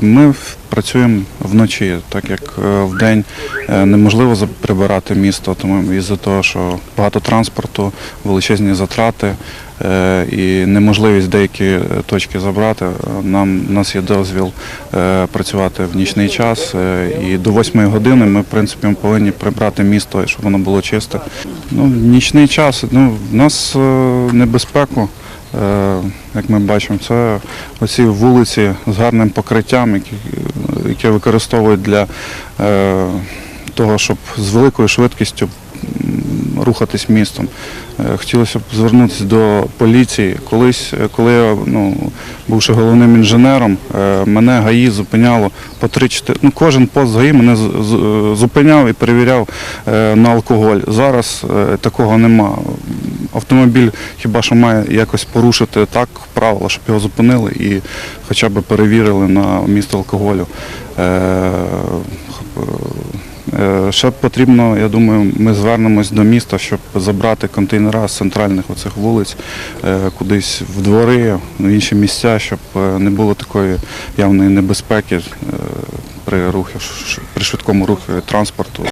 Ми працюємо вночі, так як е, вдень е, неможливо прибирати місто, тому із-за того, що багато транспорту, величезні затрати е, і неможливість деякі точки забрати. Нам у нас є дозвіл працювати в нічний час, і до 8 години ми в принципі повинні прибрати місто, щоб воно було чисте. Ну, нічний час, ну, в нас небезпеку. Е, Як ми бачимо, це оці вулиці з гарним покриттям, яке використовують для е, того, щоб з великою швидкістю рухатись містом. Е, Хотілося б звернутися до поліції. Колись, коли я ну, бувши головним інженером, мене ГАІ зупиняло по 3-4, ну кожен пост ГАІ мене зупиняв і перевіряв на алкоголь. Зараз такого нема. Автомобіль хіба що має якось порушити так правила, щоб його зупинили і хоча б перевірили на місто алкоголю. Е, Е, Ще потрібно, я думаю, ми звернемось до міста, щоб забрати контейнера з центральних оцих вулиць е, кудись в двори, в інші місця, щоб не було такої явної небезпеки при рухі, при швидкому рухі транспорту.